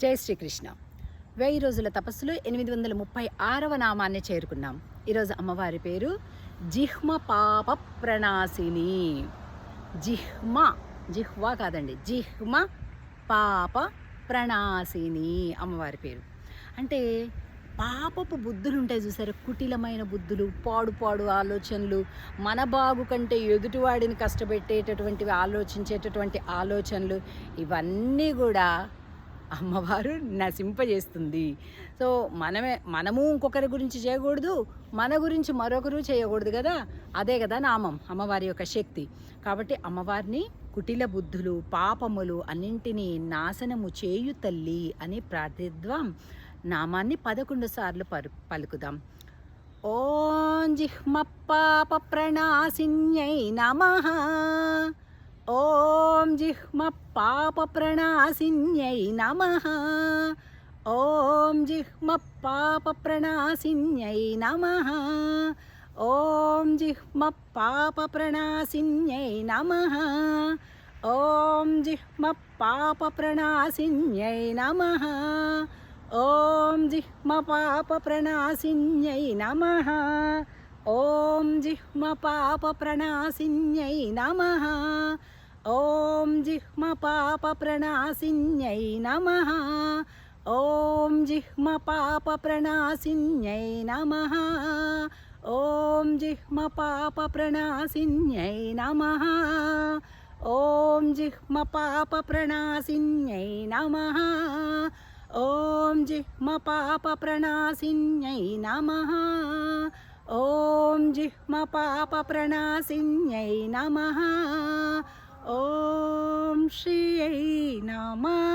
జై శ్రీకృష్ణ. వెయ్యి రోజుల తపస్సులో ఎనిమిది వందల ముప్పై ఆరవ నామాన్ని చేరుకున్నాం. ఈరోజు అమ్మవారి పేరు జిహ్మ పాప ప్రణాసిని. జిహ్మ జిహ్వా కాదండి జిహ్మ పాప ప్రణాసిని అమ్మవారి పేరు. అంటే పాపపు బుద్ధులు ఉంటాయి చూసారు? కుటిలమైన బుద్ధులు పాడు పాడు ఆలోచనలు మన బాగు కంటే ఎదుటివాడిని కష్టపెట్టేటటువంటివి ఆలోచించేటటువంటి ఆలోచనలు ఇవన్నీ కూడా అమ్మవారు నశింపజేస్తుంది. సో మనమే మనము ఇంకొకరి గురించి చేయకూడదు మన గురించి మరొకరు చేయకూడదు కదా? అదే కదా నామం అమ్మవారి యొక్క శక్తి. కాబట్టి అమ్మవారిని కుటిల బుద్ధులు పాపములు అన్నింటినీ నాశనము చేయు తల్లి అని ప్రార్థిద్వాం నామాన్ని పదకొండు సార్లు పరు పలుకుదాం. ఓం జిహ్మ పాప ప్రణాసిన్యై నమ. ఓ జిహ్మ పాప ప్రణాసిన్యై నమ ఓం జిహ్మ పాప ప్రణాసిన్యై నమ ఓం జిహ్మ పాప ప్రణాసిన్యై నమ ఓం జిహ్మ పాప ప్రణాసిన్యై నమ ఓం జిహ్మ పాప ప్రణాసిన్యై నమ ఓం జిహ్మ పాప ప్రణాసిన్యై నమ ॐ जिह्मपापप्रणासिन्यै नमः ॐ जिह्मपापप्रणासिन्यै नमः ॐ जिह्मपापप्रणासिन्यै नमः ॐ जिह्मपापप्रणासिन्यै नमः ॐ जिह्मपापप्रणासिन्यै नमः ॐ जिह्मपापप्रणासिन्यै नमः Om Shri Namah.